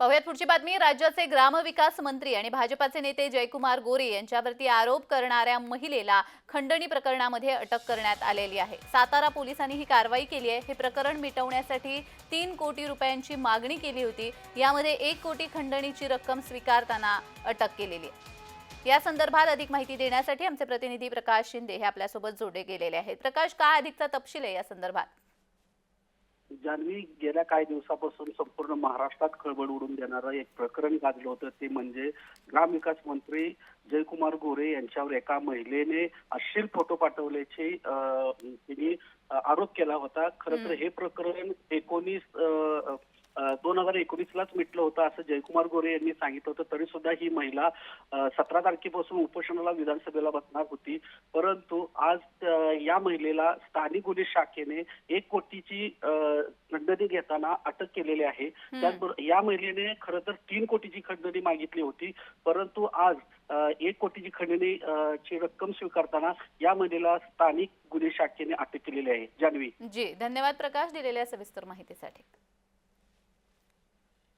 पाहुयात पुढची बातमी. राज्याचे ग्रामविकास मंत्री आणि भाजपाचे नेते जयकुमार गोरे यांच्यावरती आरोप करणाऱ्या महिलेला खंडणी प्रकरणामध्ये अटक करण्यात आलेली आहे. सातारा पोलिसांनी ही कारवाई केली आहे. हे प्रकरण मिटवण्यासाठी तीन कोटी रुपयांची मागणी केली होती. यामध्ये एक कोटी खंडणीची रक्कम स्वीकारताना अटक केलेली आहे. या संदर्भात अधिक माहिती देण्यासाठी आमचे प्रतिनिधी प्रकाश शिंदे हे आपल्यासोबत जोडले गेलेले आहेत. प्रकाश काय अधिकचा तपशील आहे या संदर्भात? जान्हवी गेल्या काही दिवसापासून संपूर्ण महाराष्ट्रात खळबळ उडून देणारं एक प्रकरण गाजलं होतं ते म्हणजे ग्रामविकास मंत्री जयकुमार गोरे यांच्यावर एका महिलेने अश्लील फोटो पाठवल्याची अं, तिने आरोप केला होता. खरं तर हे प्रकरण एकोणीस हजार एकोणीसलाच मिटलं होतं असं जयकुमार गोरे यांनी सांगितलं होतं. तरी सुद्धा ही महिला सतरा तारखेपासून उपोषणाला विधानसभेला बसणार होती. परंतु आज या महिलेला स्थानिक गुन्हे शाखेने एक कोटीची खंडणी घेताना अटक केलेली आहे. त्याचबरोबर या महिलेने खरं तर तीन कोटीची खंडणी मागितली होती. परंतु आज एक कोटीची खंडणी ची रक्कम स्वीकारताना या महिलेला स्थानिक गुन्हे शाखेने अटक केलेली आहे. जान्हवी. जी धन्यवाद प्रकाश दिलेल्या सविस्तर माहितीसाठी.